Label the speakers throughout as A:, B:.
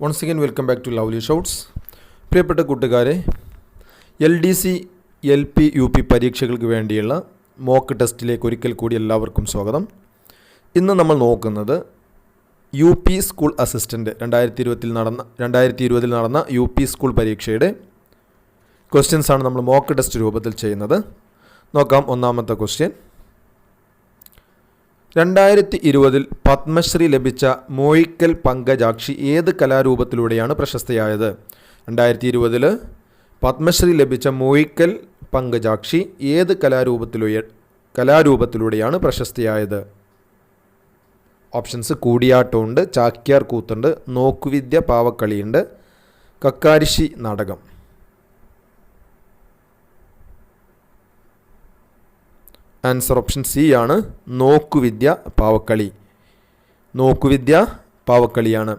A: Once again welcome back to lovely shouts പ്രിയപ്പെട്ട കൂട്ടുകാരെ L D C L P U P പരീക്ഷകൾക്ക് വേണ്ടിയുള്ള mock ടെസ്റ്റിലേക്ക് ഒരിക്കൽ കൂടി എല്ലാവർക്കും സ്വാഗതം. ഇന്ന് നമ്മൾ നോക്കുന്നത് യു പി സ്കൂൾ അസിസ്റ്റന്റ് രണ്ടായിരത്തി ഇരുപത്തിൽ നടന്ന രണ്ടായിരത്തി ഇരുപതിൽ നടന്ന യു പി സ്കൂൾ പരീക്ഷയുടെ ക്വസ്റ്റ്യൻസാണ് നമ്മൾ മോക്ക് ടെസ്റ്റ് രൂപത്തിൽ ചെയ്യുന്നത്. നോക്കാം ഒന്നാമത്തെ ക്വസ്റ്റ്യൻ രണ്ടായിരത്തി ഇരുപതിൽ പത്മശ്രീ ലഭിച്ച മോയിക്കൽ പങ്കജാക്ഷി ഏത് കലാരൂപത്തിലൂടെയാണ് പ്രശസ്തയായത്? രണ്ടായിരത്തി ഇരുപതിൽ പത്മശ്രീ ലഭിച്ച മോയിക്കൽ പങ്കജാക്ഷി ഏത് കലാരൂപത്തിലൂടെ കലാരൂപത്തിലൂടെയാണ് പ്രശസ്തിയായത്? ഓപ്ഷൻസ് കൂടിയാട്ടമുണ്ട് ചാക്യാർ കൂത്തുണ്ട് നോക്കുവിദ്യ പാവക്കളിയുണ്ട് കക്കാരിശി നാടകം. ആൻസർ ഓപ്ഷൻ സി ആണ് നോക്കുവിദ്യ പാവക്കളി. നോക്കുവിദ്യ പാവക്കളിയാണ്.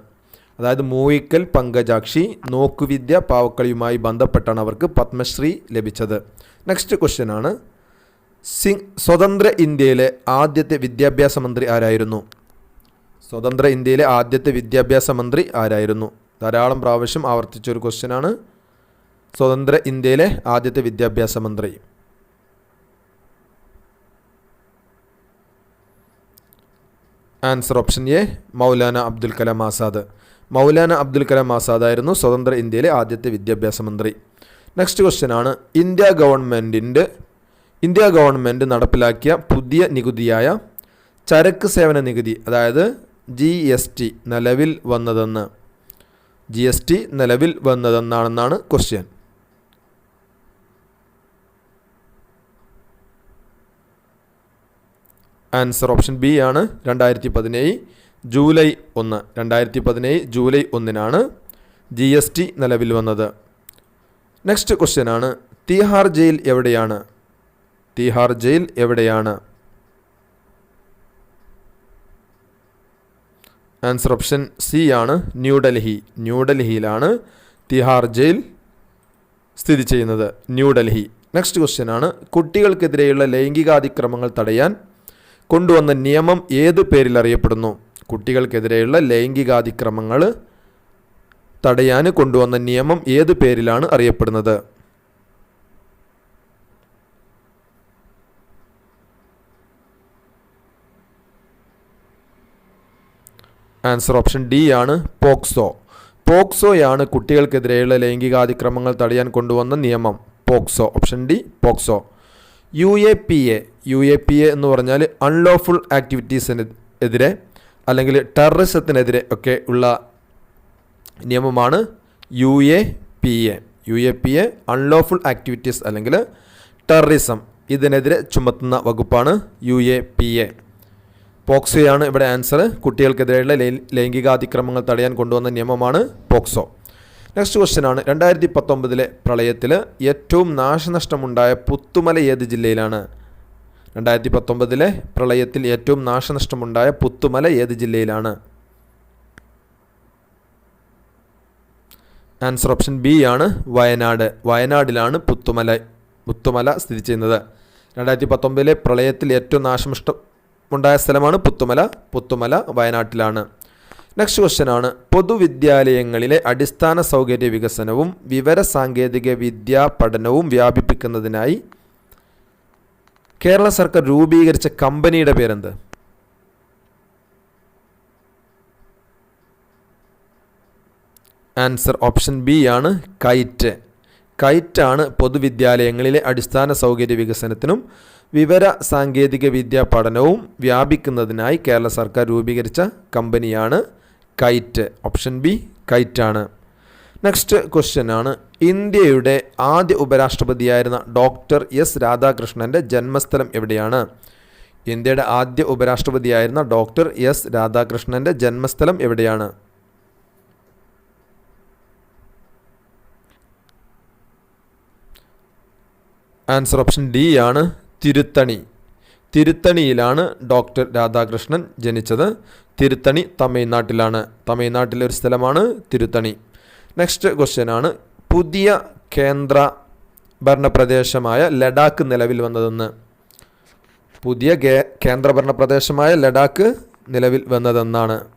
A: അതായത് മൂയിക്കൽ പങ്കജാക്ഷി നോക്കുവിദ്യ പാവക്കളിയുമായി ബന്ധപ്പെട്ടാണ് അവർക്ക് പത്മശ്രീ ലഭിച്ചത്. നെക്സ്റ്റ് ക്വസ്റ്റ്യൻ ആണ്. സിംഗ് സ്വതന്ത്ര ഇന്ത്യയിലെ ആദ്യത്തെ വിദ്യാഭ്യാസ മന്ത്രി ആരായിരുന്നു? സ്വതന്ത്ര ഇന്ത്യയിലെ ആദ്യത്തെ വിദ്യാഭ്യാസ മന്ത്രി ആരായിരുന്നു? ധാരാളം പ്രാവശ്യം ആവർത്തിച്ചൊരു ക്വസ്റ്റ്യൻ ആണ്. സ്വതന്ത്ര ഇന്ത്യയിലെ ആദ്യത്തെ വിദ്യാഭ്യാസ മന്ത്രി. Answer option A Maulana Abdul Kalam Azad. Maulana Abdul Kalam Azad ആയിരുന്നു സ്വതന്ത്ര ഇന്ത്യയിലെ ആദ്യത്തെ വിദ്യാഭ്യാസ മന്ത്രി. നെക്സ്റ്റ് ക്വസ്റ്റ്യൻ ആണ് ഇന്ത്യ ഗവൺമെന്റിന്റെ ഇന്ത്യ ഗവൺമെന്റ് നടപ്പിലാക്കിയ പുതിയ നികുതിയായ ചരക്ക് സേവന നികുതി അതായത് ജി എസ് ടി നിലവിൽ വന്നതെന്ന്. ജി എസ് ടി നിലവിൽ വന്നതെന്നാണെന്നാണ് ക്വസ്റ്റ്യൻ ആൻസർ ഓപ്ഷൻ ബി ആണ്. രണ്ടായിരത്തി പതിനേഴ് ജൂലൈ ഒന്ന്. രണ്ടായിരത്തി പതിനേഴ് ജൂലൈ ഒന്നിനാണ് ജി എസ് ടി നിലവിൽ വന്നത്. നെക്സ്റ്റ് ക്വസ്റ്റ്യൻ ആണ്. തീഹാർ ജയിൽ എവിടെയാണ്? തീഹാർ ജയിൽ എവിടെയാണ്? ആൻസർ ഓപ്ഷൻ സി ആണ്. ന്യൂഡൽഹി ന്യൂഡൽഹിയിലാണ് തിഹാർ ജയിൽ സ്ഥിതി ചെയ്യുന്നത്. ന്യൂഡൽഹി നെക്സ്റ്റ് ക്വസ്റ്റ്യൻ ആണ്. കുട്ടികൾക്കെതിരെയുള്ള ലൈംഗികാതിക്രമങ്ങൾ തടയാൻ കൊണ്ടുവന്ന നിയമം ഏത് പേരിൽ അറിയപ്പെടുന്നു? കുട്ടികൾക്കെതിരെയുള്ള ലൈംഗികാതിക്രമങ്ങൾ തടയാൻ കൊണ്ടുവന്ന നിയമം ഏത് പേരിലാണ് അറിയപ്പെടുന്നത്? ആൻസർ ഓപ്ഷൻ ഡി ആണ് പോക്സോ. പോക്സോയാണ് കുട്ടികൾക്കെതിരെയുള്ള ലൈംഗികാതിക്രമങ്ങൾ തടയാൻ കൊണ്ടുവന്ന നിയമം. POCSO. Option D POCSO. U A P A U A P A എന്ന് പറഞ്ഞാൽ അൺലോഫുൾ ആക്ടിവിറ്റീസിന് എതിരെ അല്ലെങ്കിൽ ടെററിസത്തിനെതിരെ ഒക്കെ ഉള്ള നിയമമാണ് U A P A U A P A unlawful activities അല്ലെങ്കിൽ ടെററിസം ഇതിനെതിരെ ചുമത്തുന്ന വകുപ്പാണ് യു എ പി എ പോക്സോയാണ് ഇവിടെ ആൻസർ കുട്ടികൾക്കെതിരെയുള്ള ലൈംഗികാതിക്രമങ്ങൾ തടയാൻ കൊണ്ടുവന്ന നിയമമാണ് പോക്സോ. നെക്സ്റ്റ് ക്വസ്റ്റ്യൻ ആണ്. രണ്ടായിരത്തി പത്തൊമ്പതിലെ പ്രളയത്തിൽ ഏറ്റവും നാശനഷ്ടമുണ്ടായ പുത്തുമല ഏത് ജില്ലയിലാണ്? രണ്ടായിരത്തി പത്തൊമ്പതിലെ പ്രളയത്തിൽ ഏറ്റവും നാശനഷ്ടമുണ്ടായ പുത്തുമല ഏത് ജില്ലയിലാണ്? ആൻസർ ഓപ്ഷൻ ബി ആണ് വയനാട്. വയനാടിലാണ് പുത്തുമല പുത്തുമല സ്ഥിതി ചെയ്യുന്നത്. രണ്ടായിരത്തി പത്തൊമ്പതിലെ പ്രളയത്തിൽ ഏറ്റവും നാശനഷ്ടം ഉണ്ടായ സ്ഥലമാണ് പുത്തുമല. പുത്തുമല വയനാട്ടിലാണ്. നെക്സ്റ്റ് ക്വസ്റ്റ്യൻ ആണ്. പൊതുവിദ്യാലയങ്ങളിലെ അടിസ്ഥാന സൗകര്യ വികസനവും വിവര സാങ്കേതിക വിദ്യാ പഠനവും വ്യാപിപ്പിക്കുന്നതിനായി കേരള സർക്കാർ രൂപീകരിച്ച കമ്പനിയുടെ പേരെന്ത്? ആൻസർ ഓപ്ഷൻ ബി ആണ് കൈറ്റ്. കൈറ്റാണ് പൊതുവിദ്യാലയങ്ങളിലെ അടിസ്ഥാന സൗകര്യ വികസനത്തിനും വിവര സാങ്കേതിക വിദ്യാ പഠനവും വ്യാപിക്കുന്നതിനായി കേരള സർക്കാർ രൂപീകരിച്ച കമ്പനിയാണ് കൈറ്റ്. ഓപ്ഷൻ ബി കൈറ്റാണ്. നെക്സ്റ്റ് ക്വസ്റ്റ്യൻ ആണ്. ഇന്ത്യയുടെ ആദ്യ ഉപരാഷ്ട്രപതിയായിരുന്ന ഡോക്ടർ എസ് രാധാകൃഷ്ണന്റെ ജന്മസ്ഥലം എവിടെയാണ്? ഇന്ത്യയുടെ ആദ്യ ഉപരാഷ്ട്രപതിയായിരുന്ന ഡോക്ടർ എസ് രാധാകൃഷ്ണന്റെ ജന്മസ്ഥലം എവിടെയാണ്? ആൻസർ ഓപ്ഷൻ ഡി ആണ് തിരുത്തണി. തിരുത്തണിയിലാണ് ഡോക്ടർ രാധാകൃഷ്ണൻ ജനിച്ചത്. തിരുത്തണി തമിഴ്നാട്ടിലാണ്. തമിഴ്നാട്ടിലെ ഒരു സ്ഥലമാണ് തിരുത്തണി. നെക്സ്റ്റ് ക്വസ്റ്റ്യൻ ആണ്. പുതിയ കേന്ദ്ര ഭരണപ്രദേശമായ ലഡാക്ക് നിലവിൽ വന്നതെന്ന്. പുതിയ കേന്ദ്ര ഭരണപ്രദേശമായ ലഡാക്ക് നിലവിൽ വന്നതെന്നാണ്.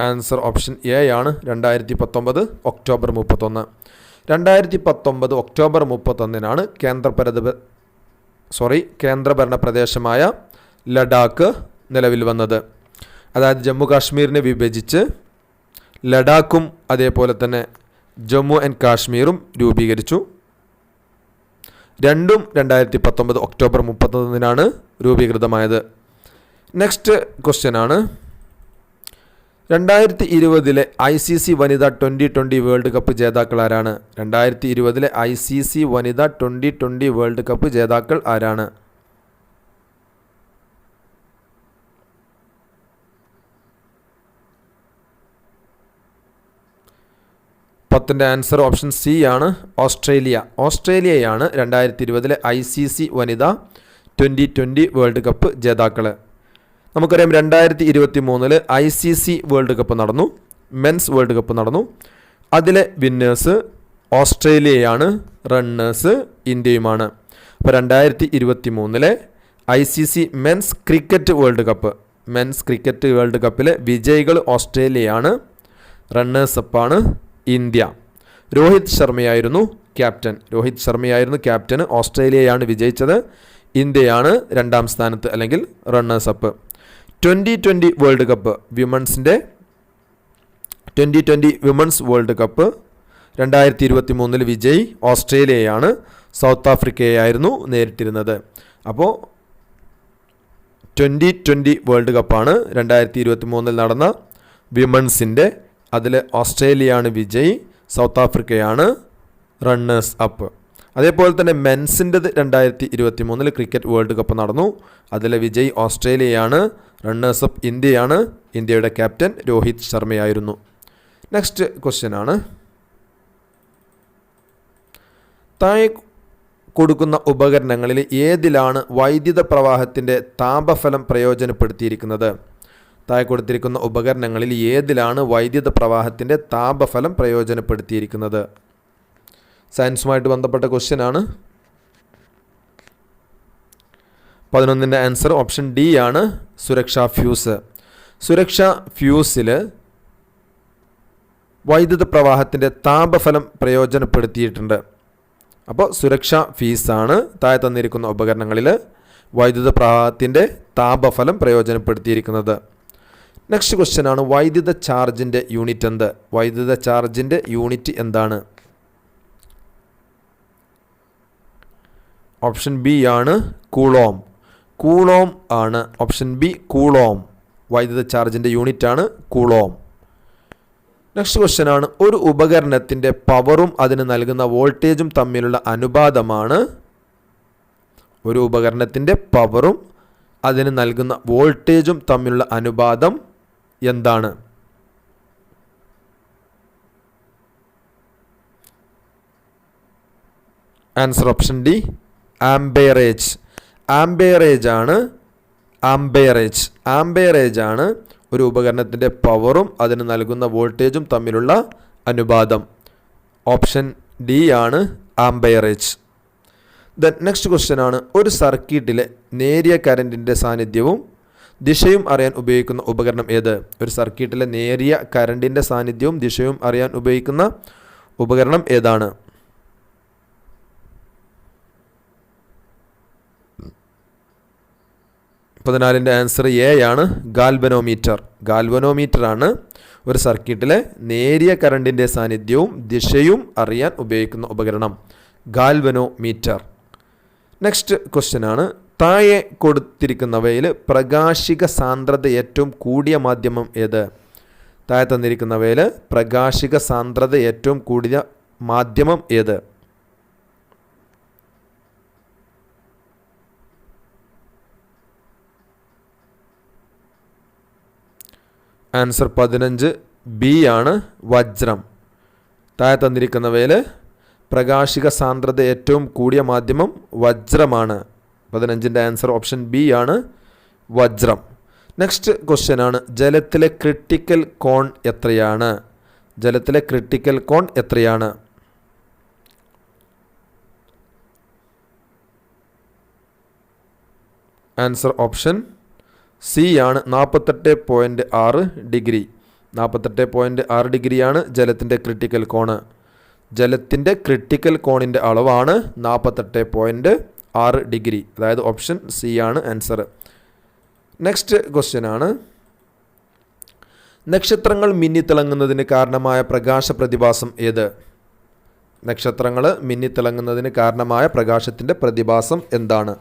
A: ആൻസർ ഓപ്ഷൻ എ ആണ്. രണ്ടായിരത്തി പത്തൊമ്പത് ഒക്ടോബർ മുപ്പത്തൊന്ന്. രണ്ടായിരത്തി പത്തൊമ്പത് ഒക്ടോബർ മുപ്പത്തൊന്നിനാണ് കേന്ദ്ര സോറി കേന്ദ്രഭരണ പ്രദേശമായ ലഡാക്ക് നിലവിൽ വന്നത്. അതായത് ജമ്മു കാശ്മീരിനെ വിഭജിച്ച് ലഡാക്കും അതേപോലെ തന്നെ ജമ്മു ആൻഡ് കാശ്മീരും രൂപീകരിച്ചു. രണ്ടും രണ്ടായിരത്തി പത്തൊമ്പത് ഒക്ടോബർ മുപ്പത്തൊന്നിനാണ് രൂപീകൃതമായത്. നെക്സ്റ്റ് ക്വസ്റ്റ്യൻ ആണ്. രണ്ടായിരത്തി ഇരുപതിലെ ഐ സി സി വനിത ട്വന്റി ട്വന്റി വേൾഡ് കപ്പ് ജേതാക്കൾ ആരാണ്? രണ്ടായിരത്തി ഇരുപതിലെ ഐ സി സി വനിത ട്വന്റി ട്വന്റി വേൾഡ് കപ്പ് ജേതാക്കൾ ആരാണ്? പത്തിന്റെ ആൻസർ ഓപ്ഷൻ സി ആണ് ഓസ്ട്രേലിയ. ഓസ്ട്രേലിയയാണ് രണ്ടായിരത്തി ഇരുപതിലെ ഐ സി സി വനിത ട്വന്റി ട്വന്റി വേൾഡ് കപ്പ് ജേതാക്കൾ നമുക്കറിയാം രണ്ടായിരത്തി ഇരുപത്തി മൂന്നിൽ I C C world cup നടന്നു മെൻസ് വേൾഡ് കപ്പ് നടന്നു. അതിലെ വിന്നേഴ്സ് ഓസ്ട്രേലിയയാണ് റണ്ണേഴ്സ് ഇന്ത്യയുമാണ്. അപ്പോൾ രണ്ടായിരത്തി ഇരുപത്തി മൂന്നിലെ I C C men's cricket world cup. Men's cricket world കപ്പിലെ വിജയികൾ ഓസ്ട്രേലിയയാണ് റണ്ണേഴ്സ് അപ്പാണ് ഇന്ത്യ. രോഹിത് ശർമ്മയായിരുന്നു ക്യാപ്റ്റൻ. രോഹിത് ശർമ്മയായിരുന്നു ക്യാപ്റ്റന്. ഓസ്ട്രേലിയയാണ് വിജയിച്ചത്. ഇന്ത്യയാണ് രണ്ടാം സ്ഥാനത്ത് അല്ലെങ്കിൽ runners up twenty twenty world cup വിമൺസിന്റെ twenty twenty women's world cup രണ്ടായിരത്തി ഇരുപത്തി മൂന്നിൽ വിജയ് ഓസ്ട്രേലിയയാണ് സൗത്ത് ആഫ്രിക്കയായിരുന്നു നേരിട്ടിരുന്നത്. അപ്പോൾ ട്വന്റി ട്വന്റി വേൾഡ് കപ്പാണ് രണ്ടായിരത്തി ഇരുപത്തി മൂന്നിൽ നടന്ന വിമൺസിന്റെ അതിൽ ഓസ്ട്രേലിയയാണ് വിജയ് സൗത്ത് ആഫ്രിക്കയാണ് റണ്ണേഴ്സ് അപ്പ് അതേപോലെ തന്നെ മെൻസിന്റെത് രണ്ടായിരത്തി ഇരുപത്തി മൂന്നിൽ ക്രിക്കറ്റ് വേൾഡ് കപ്പ് നടന്നു. അതിലെ വിജയ് ഓസ്ട്രേലിയയാണ് റണ്ണേഴ്സ് അപ്പ് ഇന്ത്യയാണ് ഇന്ത്യയുടെ ക്യാപ്റ്റൻ രോഹിത് ശർമ്മയായിരുന്നു. നെക്സ്റ്റ് ക്വസ്റ്റ്യൻ ആണ്. താഴെ കൊടുക്കുന്ന ഉപകരണങ്ങളിൽ ഏതിലാണ് വൈദ്യുത പ്രവാഹത്തിന്റെ താപഫലം പ്രയോജനപ്പെടുത്തിയിരിക്കുന്നത്? താഴെ കൊടുത്തിരിക്കുന്ന ഉപകരണങ്ങളിൽ ഏതിലാണ് വൈദ്യുത പ്രവാഹത്തിന്റെ താപഫലം പ്രയോജനപ്പെടുത്തിയിരിക്കുന്നത്? സയൻസുമായിട്ട് ബന്ധപ്പെട്ട ക്വസ്റ്റ്യൻ ആണ്. പതിനൊന്നിന്റെ ആൻസർ ഓപ്ഷൻ ഡി ആണ്. സുരക്ഷാ ഫ്യൂസ് സുരക്ഷാ ഫ്യൂസിൽ വൈദ്യുത പ്രവാഹത്തിന്റെ താപഫലം പ്രയോജനപ്പെടുത്തിയിട്ടുണ്ട്. അപ്പോൾ സുരക്ഷാ ഫീസാണ് താഴെ തന്നിരിക്കുന്ന ഉപകരണങ്ങളിൽ വൈദ്യുത പ്രവാഹത്തിന്റെ താപഫലം പ്രയോജനപ്പെടുത്തിയിരിക്കുന്നത്. നെക്സ്റ്റ് ക്വസ്റ്റ്യൻ ആണ് വൈദ്യുത ചാർജിന്റെ യൂണിറ്റ് എന്ത്? വൈദ്യുത ചാർജിന്റെ യൂണിറ്റ് എന്താണ്? ഓപ്ഷൻ ബി ആണ് കൂളോം കൂളോം ആണ് ഓപ്ഷൻ ബി കൂളോം വൈദ്യുത ചാർജിന്റെ യൂണിറ്റ് ആണ് കൂളോം നെക്സ്റ്റ് ക്വസ്റ്റ്യൻ ആണ് ഒരു ഉപകരണത്തിന്റെ പവറും അതിന് നൽകുന്ന വോൾട്ടേജും തമ്മിലുള്ള അനുപാതമാണ് ഒരു ഉപകരണത്തിന്റെ പവറും അതിന് നൽകുന്ന വോൾട്ടേജും തമ്മിലുള്ള അനുപാതം എന്താണ്? Answer option D amperage amperage ആണ് ആംബേറേജ് ആംബേറേജ് ആണ് ഒരു ഉപകരണത്തിന്റെ പവറും അതിന് നൽകുന്ന വോൾട്ടേജും തമ്മിലുള്ള അനുപാതം. ഓപ്ഷൻ ഡി ആണ് ആംബയറേജ് ദെൻ നെക്സ്റ്റ് ക്വസ്റ്റ്യൻ ആണ് ഒരു സർക്യൂട്ടിലെ നേരിയ കറന്റിന്റെ സാന്നിധ്യവും ദിശയും അറിയാൻ ഉപയോഗിക്കുന്ന ഉപകരണം ഏത്? ഒരു സർക്യൂട്ടിലെ നേരിയ കരണ്ടിന്റെ സാന്നിധ്യവും ദിശയും അറിയാൻ ഉപയോഗിക്കുന്ന ഉപകരണം ഏതാണ്? പതിനാലിന്റെ ആൻസർ എ ആണ് ഗാൽവനോമീറ്റർ. ഗാൽവനോമീറ്റർ ആണ് ഒരു സർക്യൂട്ടിലെ നേരിയ കറണ്ടിന്റെ സാന്നിധ്യവും ദിശയും അറിയാൻ ഉപയോഗിക്കുന്ന ഉപകരണം. ഗാൽവനോമീറ്റർ. നെക്സ്റ്റ് ക്വസ്റ്റ്യൻ ആണ് താഴെ കൊടുത്തിരിക്കുന്നവയിൽ പ്രകാശിക സാന്ദ്രത ഏറ്റവും കൂടിയ മാധ്യമം ഏത്? താഴെ തന്നിരിക്കുന്നവയിൽ പ്രകാശിക സാന്ദ്രത ഏറ്റവും കൂടിയ മാധ്യമം ഏത്? ആൻസർ പതിനഞ്ച് ബി ആണ് വജ്രം. താഴെ തന്നിരിക്കുന്നവയിൽ പ്രകാശിക സാന്ദ്രത ഏറ്റവും കൂടിയ മാധ്യമം വജ്രമാണ്. പതിനഞ്ചിന്റെ ആൻസർ ഓപ്ഷൻ ബി ആണ് വജ്രം. നെക്സ്റ്റ് ക്വസ്റ്റ്യൻ ആണ്. ജലത്തിലെ ക്രിട്ടിക്കൽ കോൺ എത്രയാണ്? ജലത്തിലെ ക്രിട്ടിക്കൽ കോൺ എത്രയാണ്? ആൻസർ ഓപ്ഷൻ സി ആണ്. നാൽപ്പത്തെട്ട് പോയിന്റ് ആറ് ഡിഗ്രി. നാൽപ്പത്തെട്ട് പോയിന്റ് ആറ് ഡിഗ്രിയാണ് ജലത്തിന്റെ ക്രിട്ടിക്കൽ കോണ് ജലത്തിന്റെ ക്രിട്ടിക്കൽ കോണിന്റെ അളവാണ് നാൽപ്പത്തെട്ട് പോയിന്റ് ആറ് ഡിഗ്രി. അതായത് ഓപ്ഷൻ സി ആണ് ആൻസർ. നെക്സ്റ്റ് ക്വസ്റ്റ്യൻ ആണ്. നക്ഷത്രങ്ങൾ മിന്നിത്തിളങ്ങുന്നതിന് കാരണമായ പ്രകാശ പ്രതിഭാസം ഏത്? നക്ഷത്രങ്ങൾ മിന്നിത്തിളങ്ങുന്നതിന് കാരണമായ പ്രകാശത്തിന്റെ പ്രതിഭാസം എന്താണ്?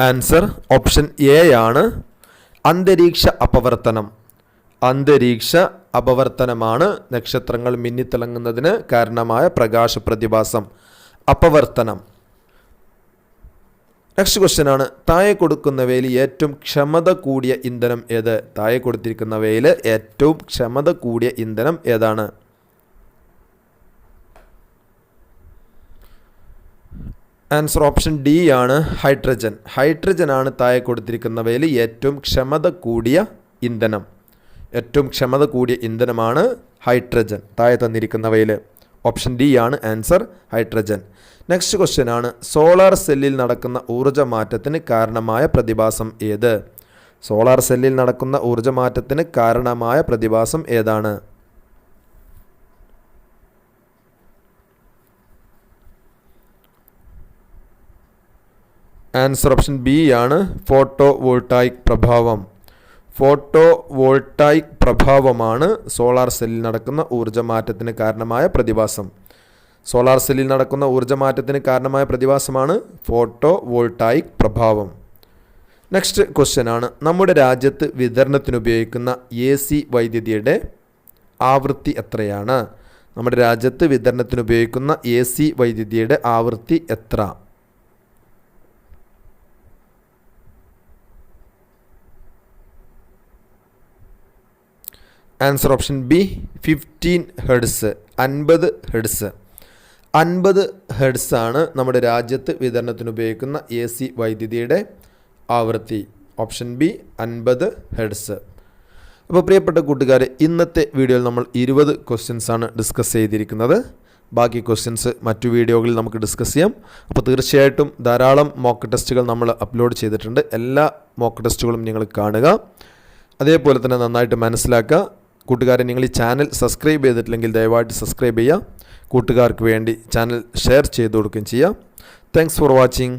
A: ആൻസർ ഓപ്ഷൻ എ ആണ്. അന്തരീക്ഷ അപവർത്തനം. അന്തരീക്ഷ അപവർത്തനമാണ് നക്ഷത്രങ്ങൾ മിന്നിത്തിളങ്ങുന്നതിന് കാരണമായ പ്രകാശ പ്രതിഭാസം അപവർത്തനം. നെക്സ്റ്റ് ക്വസ്റ്റ്യൻ ആണ് താഴെ കൊടുക്കുന്നവയിൽ ഏറ്റവും ക്ഷമത കൂടിയ ഇന്ധനം ഏത്? താഴെ കൊടുത്തിരിക്കുന്നവയിൽ ഏറ്റവും ക്ഷമത കൂടിയ ഇന്ധനം ഏതാണ്? ആൻസർ ഓപ്ഷൻ ഡി ആണ് ഹൈഡ്രജൻ. ഹൈഡ്രജൻ ആണ് താഴെ കൊടുത്തിരിക്കുന്നവയിൽ ഏറ്റവും ക്ഷമത കൂടിയ ഇന്ധനം. ഏറ്റവും ക്ഷമത കൂടിയ ഇന്ധനമാണ് ഹൈഡ്രജൻ. താഴെ തന്നിരിക്കുന്നവയിൽ ഓപ്ഷൻ ഡി ആണ് ആൻസർ ഹൈഡ്രജൻ. നെക്സ്റ്റ് ക്വസ്റ്റ്യൻ ആണ് സോളാർ സെല്ലിൽ നടക്കുന്ന ഊർജ മാറ്റത്തിന് കാരണമായ പ്രതിഭാസം ഏത്? സോളാർ സെല്ലിൽ നടക്കുന്ന ഊർജ മാറ്റത്തിന് കാരണമായ പ്രതിഭാസം ഏതാണ്? ആൻസർ ഓപ്ഷൻ ബി ആണ് ഫോട്ടോ വോൾട്ടായിക് പ്രഭാവം. ഫോട്ടോ വോൾട്ടായിക് പ്രഭാവമാണ് സോളാർ സെല്ലിൽ നടക്കുന്ന ഊർജമാറ്റത്തിന് കാരണമായ പ്രതിഭാസം. സോളാർ സെല്ലിൽ നടക്കുന്ന ഊർജമാറ്റത്തിന് കാരണമായ പ്രതിഭാസമാണ് ഫോട്ടോ വോൾട്ടായിക് പ്രഭാവം. നെക്സ്റ്റ് ക്വസ്റ്റ്യൻ ആണ് നമ്മുടെ രാജ്യത്ത് വിതരണത്തിന് ഉപയോഗിക്കുന്ന എ സി വൈദ്യുതിയുടെ ആവൃത്തി എത്രയാണ്? നമ്മുടെ രാജ്യത്ത് വിതരണത്തിന് ഉപയോഗിക്കുന്ന എ സി വൈദ്യുതിയുടെ ആവൃത്തി എത്ര? Answer option B fifteen hertz അൻപത് ഹെഡ്സ് അൻപത് ആണ് നമ്മുടെ രാജ്യത്ത് വിതരണത്തിന് ഉപയോഗിക്കുന്ന എ സി വൈദ്യുതിയുടെ ആവൃത്തി. ഓപ്ഷൻ ബി അൻപത് ഹെഡ്സ് അപ്പോൾ പ്രിയപ്പെട്ട കൂട്ടുകാരെ ഇന്നത്തെ വീഡിയോയിൽ നമ്മൾ ഇരുപത് ആണ് ഡിസ്കസ് ചെയ്തിരിക്കുന്നത്. ബാക്കി ക്വസ്റ്റ്യൻസ് മറ്റു വീഡിയോകളിൽ നമുക്ക് ഡിസ്കസ് ചെയ്യാം. അപ്പോൾ തീർച്ചയായിട്ടും ധാരാളം മോക്ക് ടെസ്റ്റുകൾ നമ്മൾ അപ്ലോഡ് ചെയ്തിട്ടുണ്ട്. എല്ലാ മോക്ക് ടെസ്റ്റുകളും നിങ്ങൾ കാണുക. അതേപോലെ തന്നെ നന്നായിട്ട് മനസ്സിലാക്കുക. കൂട്ടുകാരെ നിങ്ങൾ ഈ ചാനൽ സബ്സ്ക്രൈബ് ചെയ്തിട്ടില്ലെങ്കിൽ ദയവായിട്ട് സബ്സ്ക്രൈബ് ചെയ്യുക. കൂട്ടുകാർക്ക് വേണ്ടി ചാനൽ ഷെയർ ചെയ്ത് കൊടുക്കുകയും ചെയ്യുക. Thanks for watching